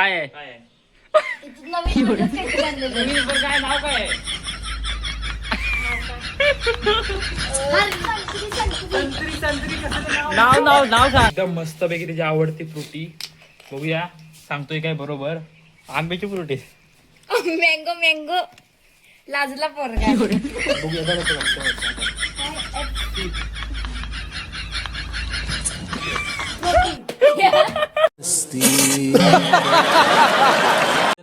काय आहे? काय आहे? इथं नवीन काहीतरी आणलेलं आहे. नवीन पण काय? नाव काय आहे? अरे, संत्री, संत्री. संत्री संत्री कसं ते नाव? नाव नाव नाव सांग. एकदम मस्त पैकी त्याची आवडती फ्रुटी. बघूया. सांगतोय काय बरोबर? आंब्याची फ्रुटी. Mango mango. लाजला पोरगा. बघूया.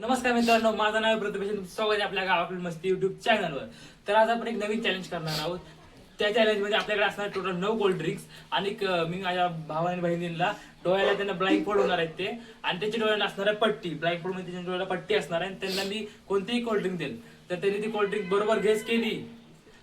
नमस्कार मित्रांनो माझं नाव आहे स्वागत आहे आपल्या गावाकडील मस्ती युट्यूब चॅनलवर तर आज आपण एक नवीन चॅलेंज करणार आहोत. त्या चॅलेंजमध्ये आपल्याकडे असणार टोटल नऊ कोल्ड ड्रिंक्स आणि एक, मी माझ्या भावा आणि बहिणींना डोळ्याला त्यांना ब्लाइंक फोड होणार आहेत ते. आणि त्याच्या डोळ्याला असणार आहे पट्टी. ब्लाइंक फोडमध्ये त्याच्या डोळ्याला पट्टी असणार आहे आणि त्यांना मी कोणतीही कोल्ड ड्रिंक देईल. तर त्यांनी ती कोल्ड ड्रिंक बरोबर घेस केली.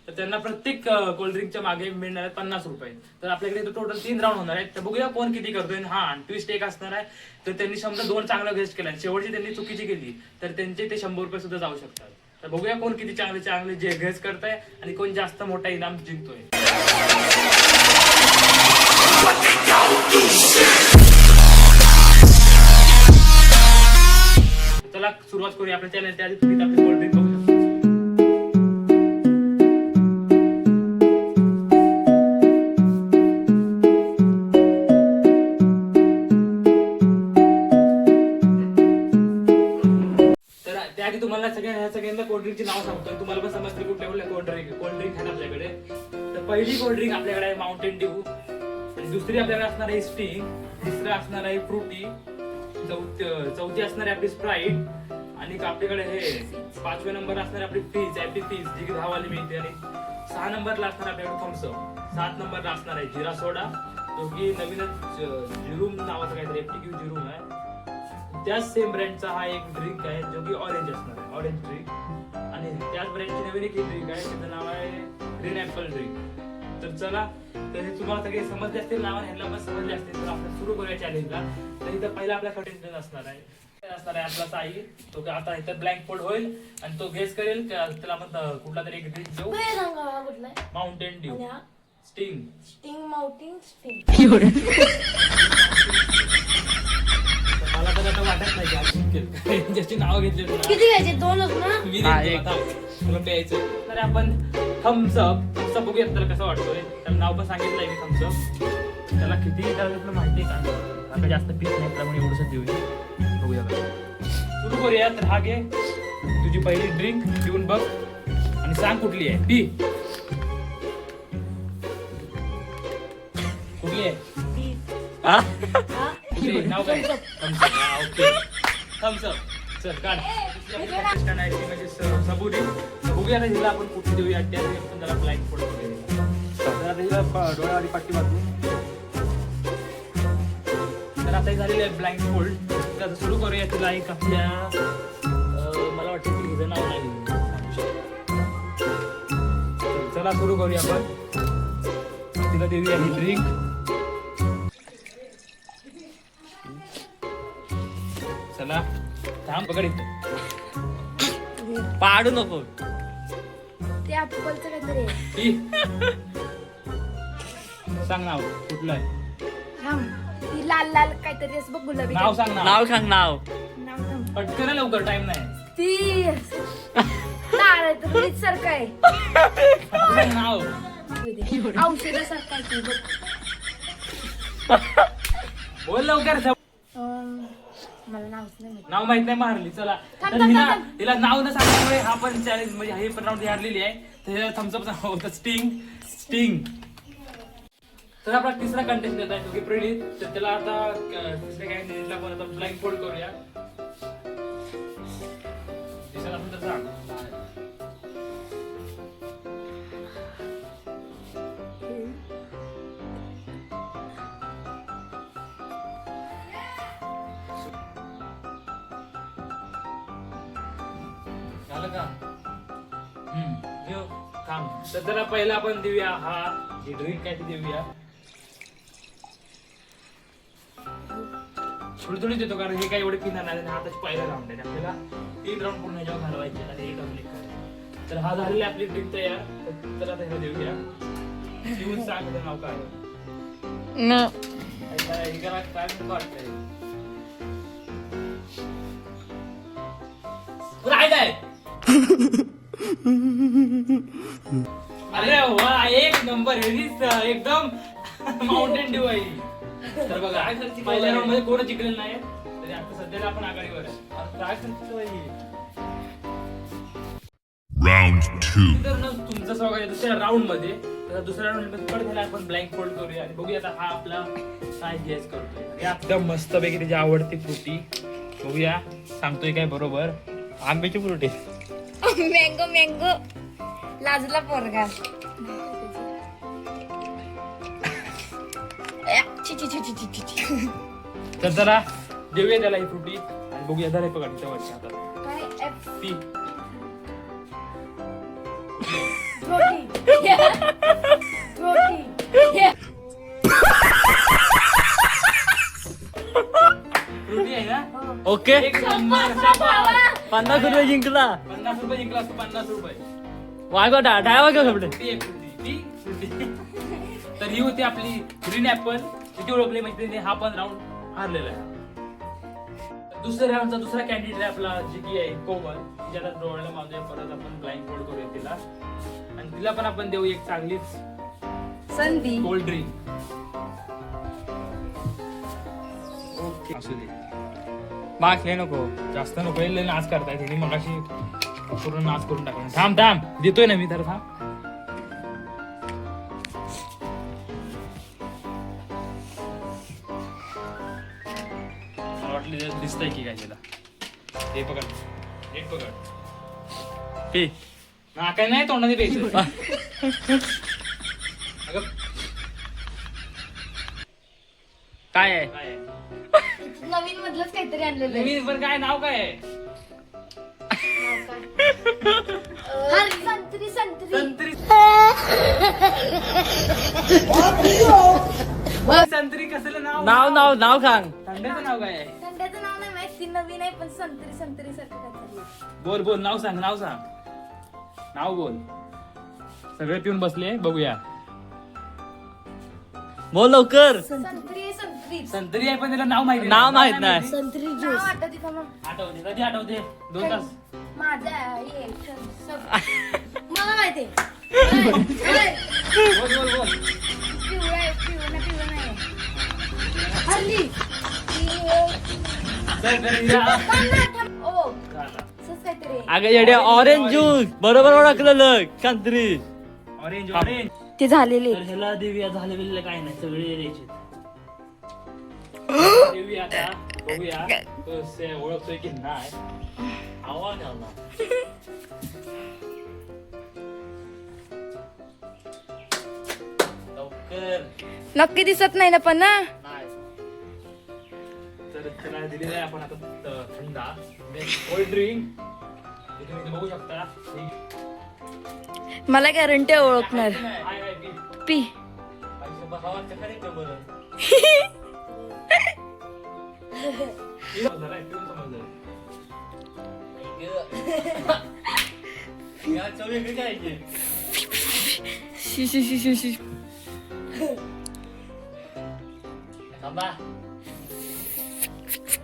तर त्यांना प्रत्येक कोल्ड ड्रिंकच्या मागे मिळणार आहेत पन्नास रुपये. तर आपल्याकडे टोटल तीन राऊंड होणार आहेत. तर बघूया कोण किती करतोय हा ट्विस्ट एक असणार आहे. तर त्यांनी समजा दोन चांगलं गेस्ट केला आणि शेवटची त्यांनी चुकीची केली तर त्यांचे ते शंभर रुपये सुद्धा जाऊ शकतात. तर बघूया कोण किती चांगले चांगले जे गेस करताय आणि कोण जास्त मोठा इनाम जिंकतोय. चला सुरुवात करूया आपल्या चॅनल त्याआधी तुम्ही आपली कोल्ड सांगतो तुम्हाला पण समजते कुठल्या कुठल्या कोल्ड्रिंक कोल्ड्रिंक आहेत आपल्याकडे. तर पहिली कोल्ड्रिंक आपल्याकडे आहे माउंटेन ड्यू आणि दुसरी आपल्याकडे असणार आहे स्टिंग तिसरं असणार आहे फ्रुटी चौथी चौथी असणार आहे आपली स्प्राईट आणि आपल्याकडे हे पाचव्या नंबर असणार आपली फीज ॲपी फीज जी की दहावाली मिळते. आणि सहा नंबरला असणार आपल्याकडे थम्सअप सात नंबरला असणार आहे जिरा सोडा. जो की नवीनच जिरूम नावाचा काहीतरी एफटीक्यू जिरूम आहे. त्याच सेम ब्रँडचा हा एक ड्रिंक आहे जो की ऑरेंज असणार आहे. ऑरेंज ड्रिंक आणि त्याच ब्रँडची नवीन एक ड्रिंक आहे त्याचं नाव आहे? ग्रीन ऍपल ड्रिंक तर चला तर हे तुम्हाला सगळे समजले असतील नाव ह्यांना पण समजले असतील. तर आपण सुरू करूया चॅलेंजला तर इथं पहिला आपला कंटेंट असणार आहे. ते असणार आहे? आपला साई. तो आता इथं ब्लँक फोड होईल आणि तो गेस करेल. त्याला आपण कुठला तरी एक ड्रिंक देऊ? माउंटेन ड्यू आणि हा? स्टिंग स्टिंग माउटिंग स्टिंग मला तर आता वाटत नाही की आज ज्याची नाव घेतली ना किती घ्यायचे? दोनच ना? मी हा, देतो एक. आता. तुला प्यायचं. तर आपण थम्सअप थम्सअप बघूया त्याला कसं वाटतोय. त्याला नाव पण सांगितलंय मी थम्सअप त्याला किती त्याला तुला माहिती आहे का? आता जास्त पीस नाही त्यामुळे एवढंच देऊया. बघूया का सुरू करूया तर हा घे. तुझी पहिली ड्रिंक पिऊन बघ. आणि सांग कुठली आहे. पी कुठली आहे? हा? कुठली? नाव काय? Thums Up okay. थम्सअप चल काढ. ती म्हणजे सबुरी. बघूया ना हिला आपण कुठे देऊया. आपण त्याला ब्लँक फोटो तर आता हिला प- डोळ्यावाली पट्टी बाजू तर आता झालेलं आहे ब्लँक फोल्ड तर आता सुरू करूया तिला एक आपल्या मला वाटतं की हिचं नाव नाही. तर चला सुरू करूया आपण. तिला देऊया ही ड्रिंक चला. थांब पकड इथं. पाडू नको. ते ऍपलचं काहीतरी आहे. ही. सांग नाव कुठलं आहे? थांब. ती लाल लाल काहीतरी असं बघ गुलाबी नाव सांग नाव. नाव सांग नाव. नाव थांब पटकन आहे लवकर टाइम नाही. ती. नारळ सारखं आहे. सांग नाव. औषधासारखं आहे ती बघ. बोल लवकर अं, मला नावच नाही माहीत. नाव माहीत नाही मारली चला. थांब, तर थांब, हिला थांब. हिला नाव न सांगल्यामुळे हा पण चॅलेंज म्हणजे हे पण राऊंड हारलेली आहे. तर थम्सअप नाव होतं स्टिंग स्टिंग तर आपला तिसरा कंटेस्ट येत आहे तो की प्रणित तर त्याला आता अं, तिसऱ्या काय निलेशला पण आता ब्लँक फोल्ड करूया. दिसायला पण तर सांग झालं का? हम्म, घेऊ थांब. तर त्याला पहिला आपण देऊया हा ही ड्रिंक काय ती देऊया. थोडी थोडी देतो कारण हे काय एवढे पिणार नाही आणि हा त्याची पहिला राऊंड आहे. आपल्याला तीन राऊंड पूर्ण ह्याच्यावर घालवायचे आणि एक डबल करायचं तर हा झालेली आपली ड्रिंक तयार. तर त्याला त्याला देऊया. देऊन सांग त्याचं नाव काय? आहे. न. आता हे करा, काय वाटतंय अरे वा एक नंबर एकदम माउंटेन ड्यू आहे. तर बघा पहिल्या राऊंडमध्ये कोण जिंकलेलं नाही? तरी आता सध्याला आपण आघाडीवर आहे. काय तुमचं स्वागत आहे दुसऱ्या राऊंडमध्ये. तर दुसऱ्या राऊंडमध्ये परत ह्याला आपण ब्लँक फोल्ड करूया आणि बघूया आता हा आपला काय गेस करतोय. आणि एकदम मस्त पैकी त्याची आवडती फ्रुटी बघूया. सांगतोय काय बरोबर? आंब्याची फ्रुटी मँगो मँगो. लाजला पोरगा. तर जरा देऊया त्याला ही फ्रुटी आणि बघूया जरा हे वरच्या हातात. फ्रुटी आहे ना? ओके एक नंबर. पन्नास रुपये जिंकला. पन्नास रुपये जिंकला असतो पन्नास रुपये. वागो डा डाय वागो कपडे ती एक फ्रुटी ती? फ्रुटी तर ही होती आपली ग्रीन ऍपल किती ओळखली म्हणजे तिने हा पण राऊंड हारलेला आहे. दुसऱ्या राऊंडचा दुसरा कॅन्डिडेट आहे आपला जी की आहे कोमल. तिच्या आता डोळ्याला मारूया परत आपण ब्लाइंड फोल्ड करूया तिला. आणि तिला पण आपण देऊ एक चांगलीच संधी. कोल्ड ड्रिंक ओके असू दे. मार्क्स लय नको जास्त नको. लय नाच करताय तिने मगाशी पूर्ण नाच करून टाकला. थांब थांब. देतोय ना मी तर थांब. मला वाटलं दिसतंय की काय तिला. हे पकड हे पकड. पी. ना काय नाही तोंडाने प्यायचं. अगं, काय आहे? काय आहे? नवीन मधलंच काहीतरी आणलेलं आहे. नवीन पण काय नाव काय आहे? संत्री संत्री. संत्री. संत्री कसलं नाव? नाव नाव नाव सांग. थंड्याचं नाव काय आहे? थंड्याचं नाव नाही माहीत ती नवीन आहे पण संत्री संत्री सारखं काहीतरी आहे. बोल बोल नाव सांग नाव सांग. नाव बोल. सगळे पिऊन बसले बघूया. बोल लवकर. संत्री संत्री आहे पण त्याला नाव माहिती नाव माहीत नाही. संत्री ज्यूस आठवते का मग आठवते कधी आठवते दोन तास माझा हे मला माहिती. बोल बोल बोल पिवळं आहे, पिवळं नाही, पिवळं नाही. हल्ली. चल, चल, या. थांब ना, थांब. ओ, झाला. असंच काहीतरी आहे. अगं येड्या ऑरेंज ज्यूस बरोबर ओळखलेलं संत्री ऑरेंज ऑरेंज ते झालेले तर ह्याला देऊया झाले बिले काय नाही सगळे द्यायचे देऊया आता बघूया. तो से- ओळखतोय की नाही. आवाज आला. लवकर. नक्की दिसत नाही ना पण ना नाही. तर त्याला दिलेला आहे आपण आता त- थंडा. कोल्ड ड्रिंक तुम्ही इथे बघू शकता. मला गॅरंटी ओळखणार. हाय, पी. पैसे बरं? शी शी शी शी शी थांबा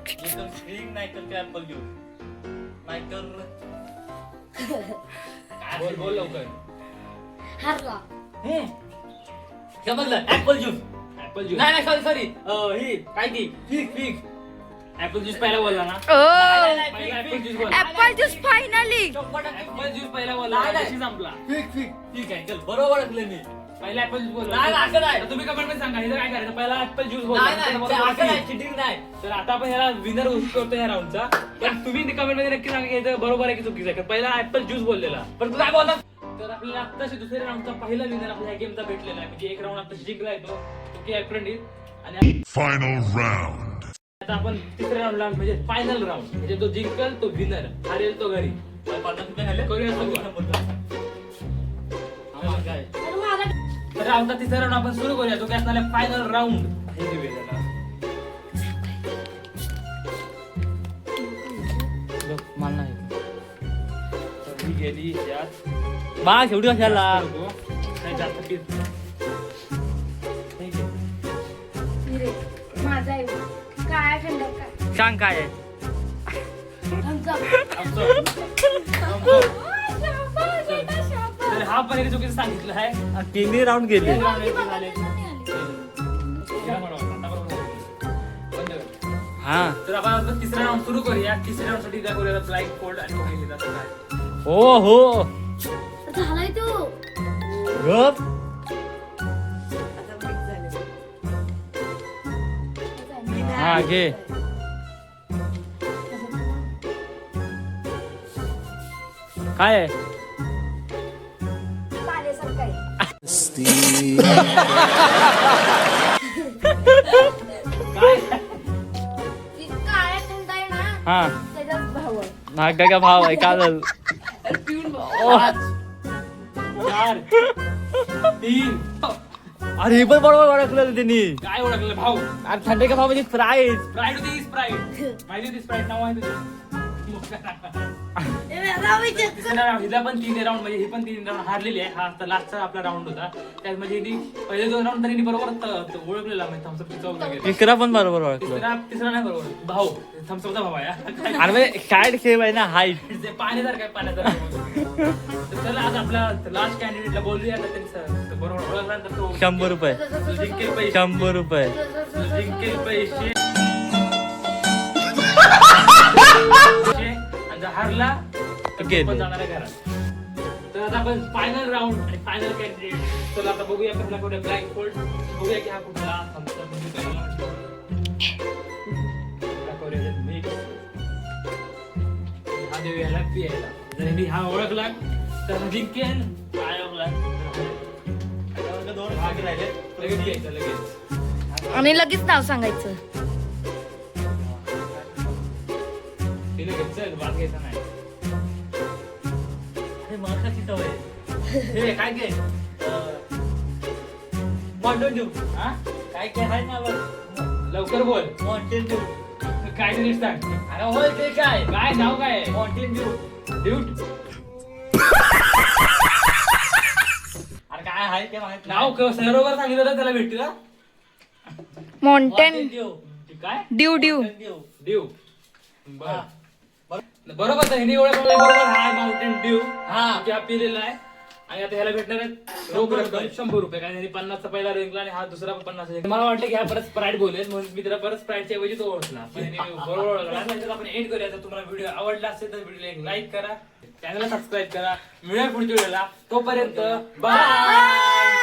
एकदम स्क्रीन नाही तर ऍपल घेऊ नाही तर बोल बोल लवकर हरला समजलं ऍपल ज्यूस ऍपल ज्यूस नाही नाही सॉरी सॉरी ही काय ती? फिग फिग ऍपल ज्यूस पहिला बोलला ना? पहिला ऍपल ज्यूस बोल apple juice finally apple juice पहिला बोलला. नाही, नाही. कशी संपला. फिग फिग ठीक आहे चल. बरोबर मी पहिला ऍपल ज्यूस बोलला. नाही, असं नाही. तर तुम्ही कमेंटमध्ये सांगा हे काय करायचं? पहिला ऍपल ज्यूस नाही नाही बोलला ते असं नाही चिटिंग नाही. तर आता आपण ह्याला विनर करतो या राऊंडचा पण तुम्ही कमेंटमध्ये नक्की सांगा की बरोबर आहे की चुकीचं आहे. पहिला ऍपल ज्यूस बोललेला. पण तू काय बोलला? तर आपल्याला आत्ताशी दुसऱ्या राऊंडचा पहिला विनर आपल्या गेमचा भेटलेला आहे. म्हणजे एक राऊंड आता जिंकला येतो तो. की अप्रेंटिस आणि Final round. आता आपण तिसऱ्या राऊंडला म्हणजे फायनल राऊंड म्हणजे जो जिंकल तो विनर हारेल तो घरी. पन्नास रुपये झाले करूया सुरुवात. आम्हाला काय? तर आता तिसरा राऊंड आपण सुरू करूया. तो काय असणार फायनल राऊंड हे त्याला. मला नाही. तर ही गेली यात. बा शेवटी कशाला? जास्त सांग काय आहे. हा पण एक चुकीचं सांगितलं आहे. तिन्ही राऊंड गेले. हा. तर आपण आता तिसरा राऊंड सुरू करूया. तिसऱ्या राऊंडसाठी काय करूया ब्लॅक कोल्ड आणि असं काय हो हो. झालाय तू. गप. हा घे काय आहे? पाण्यासारखं आहे. ती काळ्या आहे ना हा. त्याच्यात भाव आहे. नागा का भाव आहे का झालं पिऊन भाव. पाच चार. तीन. अरे हे पण बरोबर ओळखलं त्यांनी. काय ओळखलं? भाऊ. अरे थंडे का भाव म्हणजे प्राईज स्प्राईट होती स्प्राईट माहिती होती? स्प्राईट नाव आहे तुझं हिला पण तीन राऊंड. म्हणजे ही पण तीन राऊंड हारलेली आहे. हा आता लास्टचा आपला राऊंड होता. त्यात म्हणजे पहिले दोन राऊंड तरी बरोबर ओळखलेला म्हणजे तिसरा पण बरोबर ओळखलं. तिसरा तिसरा नाही बरोबर. भाऊ. थम्सअपचा भाऊ आहे. आणि म्हणजे काय खेळ आहे ना हाईट ते पाण्यासारखं आहे पाण्यासारखं तर चला आज आपला लास्ट कॅन्डिडेटला बोलूया आता त्यांनी स- बरोबर तो शंभर रुपये. तो जिंकेल पैसे शंभर रुपये. तो जिंकेल पैसे आणि जर हारला तर गेले. पण जाणार आहे घरात तर आता आपण फायनल राऊंड आणि फायनल कॅन्डिडेट चला आता बघूया पहिला कुठे ब्लॅक फोल्ड बघूया की हा कुठला आमचा म्हणजे कुठला. हा जर हा ओळखला तर ओळखला राहिले. लगेच घ्यायचं लगेच. आणि लगेच नाव सांगायचं. तिला घ्यायचं भाग घ्यायचा नाही. अरे मला कशी सवय हे काय घे? मॉन्टेन हा? काय काय आहे ना लवकर बोल. मॉन्टेन ड्यू काय ते सांग. अरे होय ते काय? काय नाव काय? मॉन्टेन ड्यू ड्यूट नाव क- बरोबर सांगितलं तर त्याला भेटू का? माउंटेन ड्यू काय? ड्यू ड्यू ड्यू ड्यू बर. बरोबर तर हिने ओळखलं बरोबर. हा माउंटेन ड्यू हा. की हा पिलेला आहे. आणि आता ह्याला भेटणार आहे रोख रक्कम. शंभर रुपये. कारण ह्याने पन्नासचा पहिला रेंकला आणि हा दुसरा पण पन्नास मला वाटलं की हा परत स्प्राईट बोलेल. म्हणून मी त्याला परत स्प्राईटच्या ऐवजी तो ओळखला. पण ह्याने बरोबर ओळखला. आपण एंड करूया. तुम्हाला व्हिडिओ आवडला असेल तर व्हिडिओला एक लाईक करा. चॅनलला सबस्क्राईब करा. मिळूया पुढच्या वेळेला. तोपर्यंत बाय